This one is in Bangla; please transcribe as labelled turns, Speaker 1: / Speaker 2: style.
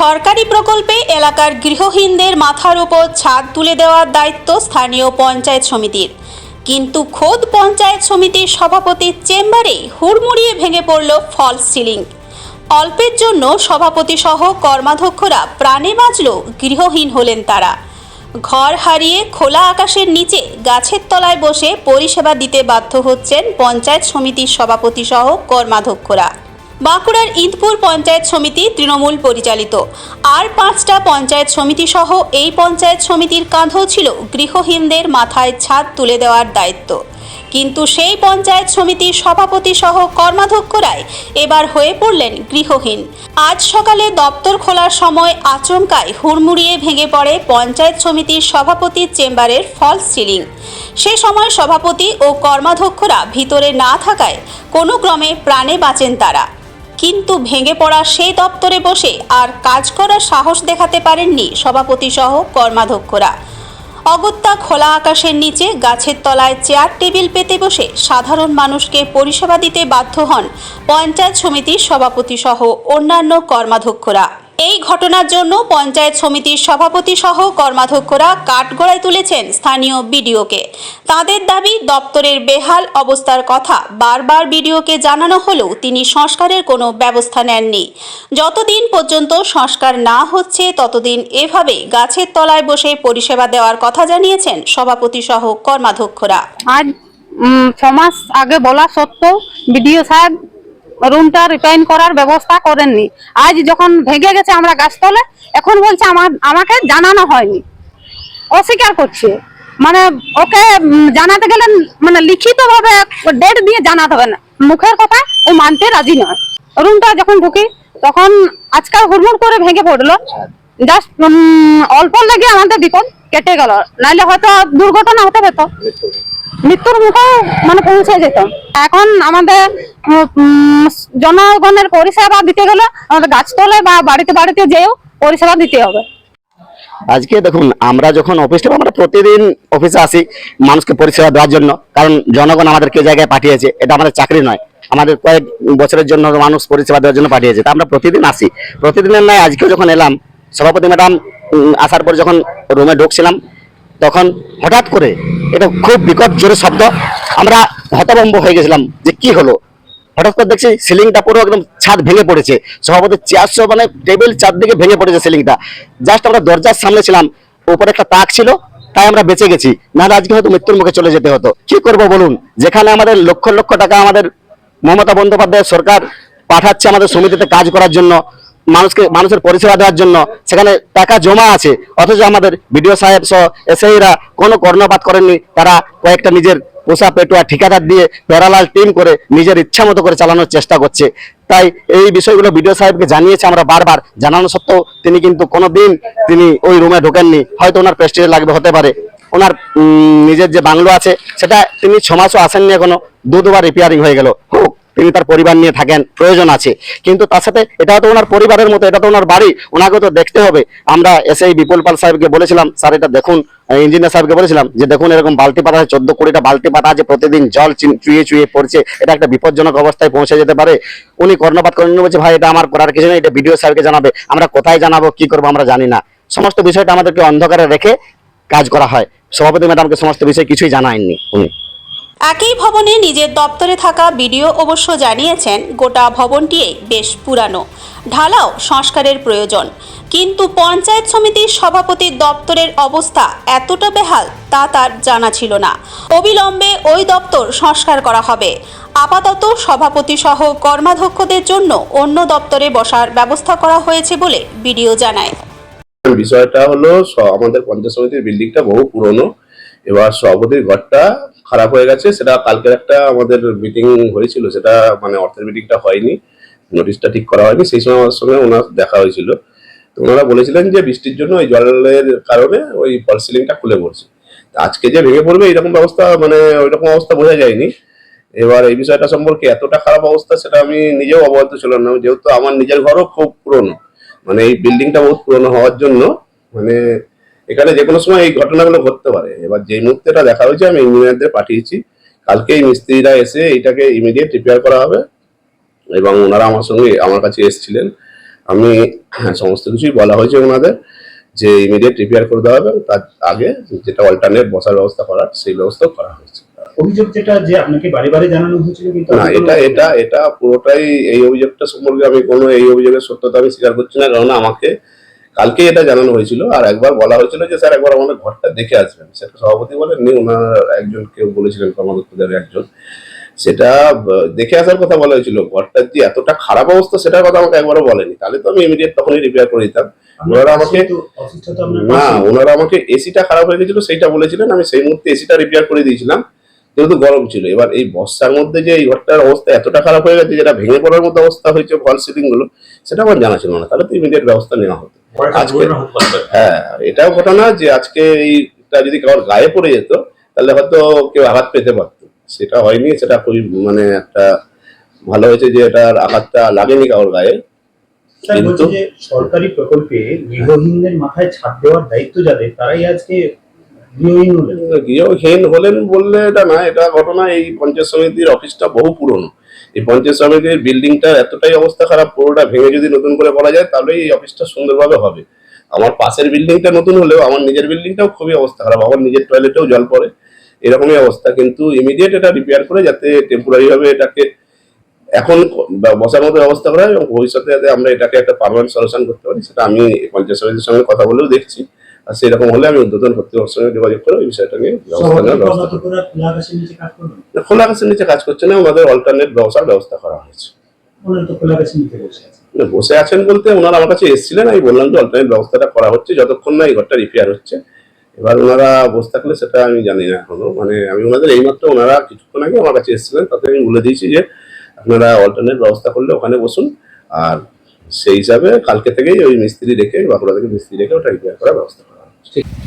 Speaker 1: সরকারি প্রকল্পে এলাকার গৃহহীনদের মাথার উপর ছাদ তুলে দেওয়ার দায়িত্ব স্থানীয় পঞ্চায়েত সমিতির। কিন্তু খোদ পঞ্চায়েত সমিতির সভাপতির চেম্বারেই হুড়মুড়িয়ে ভেঙে পড়ল ফলস সিলিং। অল্পের জন্য সভাপতি সহ কর্মাধ্যক্ষরা প্রাণে বাঁচল গৃহহীন হলেন তারা। ঘর হারিয়ে খোলা আকাশের নিচে গাছের তলায় বসে পরিষেবা দিতে বাধ্য হচ্ছেন পঞ্চায়েত সমিতির সভাপতি সহ কর্মাধ্যক্ষরা। বাঁকুড়ার ইন্দপুর পঞ্চায়েত সমিতি তৃণমূল পরিচালিত। আর পাঁচটা পঞ্চায়েত সমিতি সহ এই পঞ্চায়েত সমিতির কাঁধেও ছিল গৃহহীনদের মাথায় ছাদ তুলে দেওয়ার দায়িত্ব। কিন্তু সেই পঞ্চায়েত সমিতির সভাপতি সহ কর্মাধ্যক্ষরাই এবার হয়ে পড়লেন গৃহহীন। আজ সকালে দপ্তর খোলার সময় আচমকায় হুড়মুড়িয়ে ভেঙে পড়ে পঞ্চায়েত সমিতির সভাপতির চেম্বারের ফলস সিলিং। সে সময় সভাপতি ও কর্মাধ্যক্ষরা ভিতরে না থাকায় কোনো ক্রমে প্রাণে বাঁচেন তারা। কিন্তু ভেঙে পড়া সেই দপ্তরে বসে আর কাজ করার সাহস দেখাতে পারেননি সভাপতি সহ কর্মাধ্যক্ষরা। অগত্যা খোলা আকাশের নিচে গাছের তলায় চেয়ার টেবিল পেতে বসে সাধারণ মানুষকে পরিষেবা দিতে বাধ্য হন পঞ্চায়েত সমিতির সভাপতি সহ অন্যান্য কর্মাধ্যক্ষরা। এই ঘটনার জন্য পঞ্চায়েত সমিতির সভাপতি সহ কর্মাধ্যক্ষরা কাঠগড়ায় তুলেছেন স্থানীয় বিডিওকে। তাদের দাবি দপ্তরের বেহাল অবস্থার কথা বারবার বিডিওকে জানানো হলেও তিনি সংস্কারের কোনো ব্যবস্থা নেননি। যতদিন পর্যন্ত সংস্কার না হচ্ছে ততদিন এভাবে গাছের তলায় বসে পরিষেবা দেওয়ার কথা জানিয়েছেন সভাপতি সহ কর্মাধ্যক্ষরা।
Speaker 2: আজ উম, ছ মাস আগে বলা সত্ত্বেও বিডিও সাহেব রুমটা রিপেয়ারিং করার ব্যবস্থা করেননি। আজ যখন ভেঙে গেছে আমরা গাছতলে, এখন বলছে আমার, আমাকে জানানো হয়নি। অস্বীকার করছে। মানে ওকে জানাতে গেলে মানে লিখিত ভাবে ডেট দিয়ে জানাতে হবে না। মুখের কথা ও মানতে রাজি নয়। রুমটা যখন ঢুকি, তখন আজকাল হুড়মুড় করে ভেঙে পড়ল। জাস্ট অল্প লেগে আমাদের বিপদ কেটে গেল। নাইলে হয়তো দুর্ঘটনা হতে পেত মৃত্যুর মুখে মানে পৌঁছে যেত। এখন আমাদের জনগণের পরিষেবা দিতে গেলে আমাদের গাছতলে বা বাড়িতে বাড়িতে যেও পরিষেবা দিতে হবে।
Speaker 3: আজকে দেখুন, আমরা যখন অফিসে আমরা প্রতিদিন অফিসে আসি মানুষকে পরিষেবা দেওয়ার জন্য। কারণ জনগণ আমাদেরকে এই জায়গায় পাঠিয়েছে, এটা আমাদের চাকরি নয়। আমাদের কয়েক বছরের জন্য মানুষ পরিষেবা দেওয়ার জন্য পাঠিয়েছে। তা আমরা প্রতিদিন আসি। প্রতিদিনের নয় আজকেও যখন এলাম, সভাপতি ম্যাডাম আসার পর যখন রুমে ঢুকছিলাম তখন হঠাৎ করে এটা খুব বিকট জোরে শব্দ, আমরা হতভম্ব হয়ে গেছিলাম যে কি হলো? হঠাৎ করে দেখছি সিলিংটা পুরো একদম ছাদ ভেঙে পড়েছে। সভাপতি চেয়ার সহ মানে টেবিল চারদিকে ভেঙে পড়েছে সিলিংটা। জাস্ট আমরা দরজার সামনে ছিলাম, উপরে একটা তাক ছিল, তাই আমরা বেঁচে গেছি। না আজকে হয়তো মৃত্যুর মুখে চলে যেতে হতো। কি করব বলুন? যেখানে আমাদের লক্ষ লক্ষ টাকা আমাদের মমতা বন্দ্যোপাধ্যায় সরকার পাঠাচ্ছে আমাদের সমিতিতে কাজ করার জন্য মানুষকে, মানুষের পরিষেবা দেওয়ার জন্য সেখানে টাকা জমা আছে। অথচ আমাদের বিডিও সাহেব সহ এসআইরা কোনো কর্ণপাত করেননি। তারা কয়েকটা নিজের পোষা পেটুয়া ঠিকাদার দিয়ে প্যারালাল টিম করে নিজের ইচ্ছা মতো করে চালানোর চেষ্টা করছে। তাই এই বিষয়গুলো বিডিও সাহেবকে জানিয়েছে আমরা বারবার। জানানো সত্ত্বেও তিনি কিন্তু কোনো দিন তিনি ওই রুমে ঢোকেননি। হয়তো ওনার প্রেস্টিজ লাগবে, হতে পারে। ওনার নিজের যে বাংলো আছে, সেটা তিনি ছ মাসও আসেননি এখনও। দু দুবার রিপেয়ারিং হয়ে গেল। হোক তিনি তার পরিবার নিয়ে থাকেন, প্রয়োজন আছে। কিন্তু তার সাথে এটা তো ওনার পরিবারের মতো, এটা তো ওনার বাড়ি ওনাকে তো দেখতে হবে। আমরা এসে বিপুল পাল সাহেবকে বলেছিলাম, স্যার এটা দেখুন ইঞ্জিনিয়ার সাহেবকে বলেছিলাম যে দেখুন এরকম বালতি পাতা চোদ্দ কুড়িটা বালতি পাতা আছে, প্রতিদিন জল চুইয়ে চুইয়ে পড়ছে। এটা একটা বিপজ্জনক অবস্থায় পৌঁছে যেতে পারে। উনি কর্ণপাত করেন বলছে, ভাই, এটা আমার করার কিছু নেই, এটা বিডিও সাহেবকে জানাবে। আমরা কোথায় জানাব, কি করব, আমরা জানি না। সমস্ত বিষয়টা আমাদেরকে অন্ধকারে রেখে কাজ করা হয়। সভাপতি ম্যাডামকে সমস্ত বিষয় কিছুই জানায়নি উনি।
Speaker 1: একই ভবনে নিজের দপ্তরে থাকা বিডিও অবশ্য জানিয়েছেন গোটা ভবনটি বেশ পুরানো। ঢালাও সংস্কারের প্রয়োজন। কিন্তু পঞ্চায়েত সমিতির সভাপতির দপ্তরের অবস্থা এতটা বেহাল তা তার জানা ছিল না। অবিলম্বে ওই দপ্তর সংস্কার করা হবে। আপাতত সভাপতি সহ কর্মাধ্যক্ষদের জন্য অন্য দপ্তরে বসার ব্যবস্থা করা হয়েছে বলে বিডিও জানায়।
Speaker 4: বিষয়টা হলো আমাদের পঞ্চায়েত সমিতির বিল্ডিংটা বহু পুরনো। এবার সভাপতির ঘরটা খারাপ হয়ে গেছে, সেটা কালকের একটা আমাদের মিটিং হয়েছিল, সেটা মানে অর্থের মিটিংটা হয়নি নোটিশটা ঠিক করা হয়নি, সেই সময় আমার সঙ্গে ওনার দেখা হয়েছিল। তো ওনারা বলেছিলেন যে বৃষ্টির জন্য ওই জলের কারণে ওই ফল সিলিংটা খুলে পড়ছে। আজকে যে ভেঙে পড়বে, এরকম ব্যবস্থা মানে ওইরকম অবস্থা বোঝা যায়নি। এবার এই বিষয়টা সম্পর্কে এতটা খারাপ অবস্থা, সেটা আমি নিজেও অবগত ছিলাম না। যেহেতু আমার নিজের ঘরও খুব পুরনো মানে এই বিল্ডিংটা বহুত পুরনো হওয়ার জন্য মানে এখানে যে কোনো সময় এই ঘটনাগুলো ঘটতে পারে। এবার যে মুহূর্তেটা দেখা হয়েছে আমি ইঞ্জিনিয়ারদের পাঠিয়েছি। কালকে এই মিস্ত্রিরা এসে এইটাকে ইমিডিয়েট রিপেয়ার করা হবে এবং ওনারা আমার সঙ্গে আমার কাছে এসেছিলেন। আমি সমস্ত কিছুই বলা হয়েছে ওনাদের যে ইমিডিয়েট রিপেয়ার করে দেওয়া হবে। তার আগে যেটা অল্টারনেট বসার ব্যবস্থা করার সেই ব্যবস্থাও করা হয়েছে।
Speaker 5: অভিযোগ যেটা যে আপনাকে বারে বারে জানানো হয়েছিল কিন্তু
Speaker 4: না এটা এটা এটা পুরোটাই এই অভিযোগটা সম্পর্কে আমি কোনো এই অভিযোগের সত্যতা আমি স্বীকার করছি না। কারণ আমাকে কালকে এটা জানানো হয়েছিল আর একবার বলা হয়েছিল যে স্যার একবার আমাদের ঘরটা দেখে আসবেন। সেটা সভাপতি বলেন নি ওনার একজন কেউ বলেছিলেন কর্মদক্ষদের একজন। সেটা দেখে আসার কথা বলা হয়েছিল। ঘরটার যে এতটা খারাপ অবস্থা সেটার কথা আমাকে একবারও বলেনি। তাহলে তো আমি ইমিডিয়েট তখনই রিপেয়ার করে দিতাম। ওনারা আমাকে না ওনারা আমাকে এসিটা খারাপ হয়ে গেছিল সেইটা বলেছিলেন। আমি সেই মুহূর্তে এসিটা রিপেয়ার করে দিয়েছিলাম যেহেতু গরম ছিল। এবার এই বর্ষার মধ্যে যে এই ঘরটার অবস্থা এতটা খারাপ হয়ে গেছে যেটা ভেঙে পড়ার মতো অবস্থা হয়েছে ফল সিলিংগুলো সেটা আমার জানা ছিল না। তাহলে তো ইমিডিয়েট ব্যবস্থা নেওয়া হতো। আজকে-। হ্যাঁ এটাও ঘটনা যে আজকে এইটা যদি কারোর গায়ে পড়ে যেত তাহলে হয়তো কেউ আঘাত পেতে পারতো। সেটা হয়নি সেটা খুবই মানে একটা ভালো হয়েছে যে এটার আঘাতটা লাগেনি কারোর গায়ে। কিন্তু-
Speaker 5: যে সরকারি প্রকল্পে গৃহহীনদের মাথায় ছাদ দেওয়ার দায়িত্ব যাদের তারাই আজকে গৃহহীন হলেন।
Speaker 4: গৃহহীন হলেন বললে এটা না এটা ঘটনা এই পঞ্চায়েত সমিতির অফিসটা বহু পুরনো। এই পঞ্চায়েত সমিতির বিল্ডিংটার এতটাই অবস্থা খারাপ, পুরোটা ভেঙে যদি নতুন করে করা যায় তাহলে এই অফিসটা সুন্দরভাবে হবে। আমার পাশের বিল্ডিংটা নতুন হলেও, আমার নিজের বিল্ডিংটাও খুবই অবস্থা খারাপ। আমার নিজের টয়লেটেও জল পড়ে। এরকমই অবস্থা, কিন্তু ইমিডিয়েট এটা রিপেয়ার করে যাতে টেম্পোরারিভাবে এটাকে এখন বসার মতো ব্যবস্থা করা হয় এবং ভবিষ্যতে যাতে আমরা এটাকে একটা পারমানেন্ট সলিউশন করতে পারি, সেটা আমি পঞ্চায়েত সমিতির সঙ্গে কথা বলেও দেখছি। আর সেরকম হলে আমি উদ্বোধন কর্তৃপক্ষের সঙ্গে যোগাযোগ করে এই বিষয়টা নিয়ে ব্যবস্থা নেওয়ার ব্যবস্থা করব।
Speaker 5: খোলা আকাশের নিচে কাজ
Speaker 4: করছে না ওনাদের অল্টারনেট ব্যবসার ব্যবস্থা করা হয়েছে।
Speaker 5: বসে
Speaker 4: আছেন। বলতে ওনারা আমার কাছে এসেছিলেন আমি বললাম যে অল্টারনেট ব্যবস্থাটা করা হচ্ছে যতক্ষণ না এই ঘরটা রিপেয়ার হচ্ছে। এবার ওনারা বসে থাকলে সেটা আমি জানি না এখনও। মানে আমি ওনাদের এইমাত্র ওনারা কিছুক্ষণ আগে আমার কাছে এসেছিলেন তাতে আমি বলে দিয়েছি যে আপনারা অল্টারনেট ব্যবস্থা করলে ওখানে বসুন। আর সেই হিসাবে কালকে থেকেই ওই মিস্ত্রি রেখে বাঁকুড়া থেকে মিস্ত্রি রেখে ওটা রিপেয়ার করার ব্যবস্থা করা